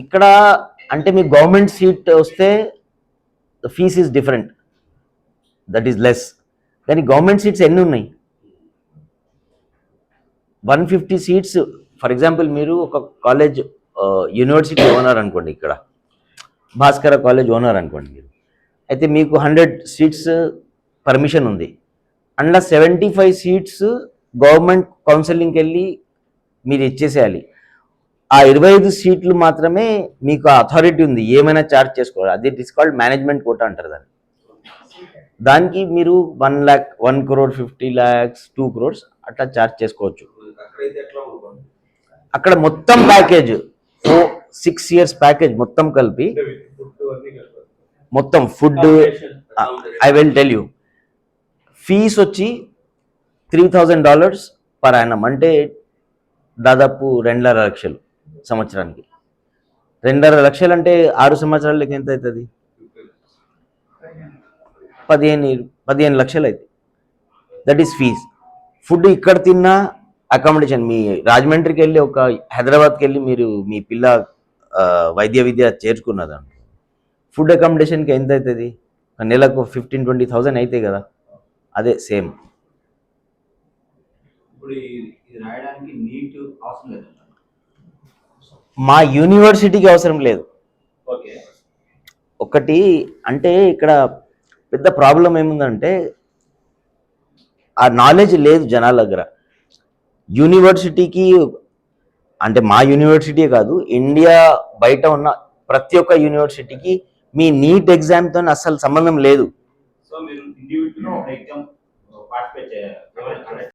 ఇక్కడ అంటే మీ గవర్నమెంట్ సీట్ వస్తే the fees is different that is less కానీ గవర్నమెంట్ సీట్స్ ఎన్ని ఉన్నాయి? One fifty seats for example మీరు ఒక కాలేజ్ యూనివర్సిటీ ఓనర్ అనుకోండి ఇక్కడ. భాస్కర కాలేజ్ ఓనర్ అనుకోండి మీరు. అయితే మీకు హండ్రెడ్ సీట్స్ పర్మిషన్ ఉంది. అందులో సెవెంటీ ఫైవ్ సీట్స్ గవర్నమెంట్ కౌన్సిలింగ్కి వెళ్ళి మీరు ఇచ్చేసేయాలి. ఆ ఇరవై ఐదు సీట్లు మాత్రమే మీకు అథారిటీ ఉంది. ఏమైనా ఛార్జ్ చేసుకోవాలి. అది it is called management quota అంటారు దాన్ని. దానికి మీరు one lakh one crore fifty lakhs two crores అట్లా ఛార్జ్ చేసుకోవచ్చు. అక్కడ మొత్తం package four six years package మొత్తం కలిపి మొత్తం food I will tell you fees వచ్చి three thousand dollars per annum అంటే దాదాపు రెండున్నర లక్షలు. సంవత్సరానికి. రెండున్నర లక్షలు అంటే ఆరు సంవత్సరాలకి ఎంత అవుతుంది పదిహేను పదిహేను లక్షలు అవుతుంది దట్ ఈస్ ఫీజ్ ఫుడ్ ఇక్కడ తిన్నా అకామిడేషన్ మీ రాజమండ్రికి వెళ్ళి ఒక హైదరాబాద్కి వెళ్ళి మీరు మీ పిల్ల వైద్య విద్య చేర్చుకున్నదండి ఫుడ్ అకామిడేషన్కి ఎంత అవుతుంది ఒక నెలకు ఫిఫ్టీన్ ట్వంటీ థౌజండ్ అవుతాయి కదా. అదే సేమ్ ఇప్పుడు రాయడానికి నీట్ అవసరం మా యూనివర్సిటీకి అవసరం లేదు. ఒకటి అంటే ఇక్కడ పెద్ద ప్రాబ్లం ఏముందంటే ఆ నాలెడ్జ్ లేదు జనాల దగ్గర. యూనివర్సిటీకి అంటే మా యూనివర్సిటీ కాదు ఇండియా బయట ఉన్న ప్రతి ఒక్క యూనివర్సిటీకి మీ నీట్ ఎగ్జామ్తో అస్సలు సంబంధం లేదు.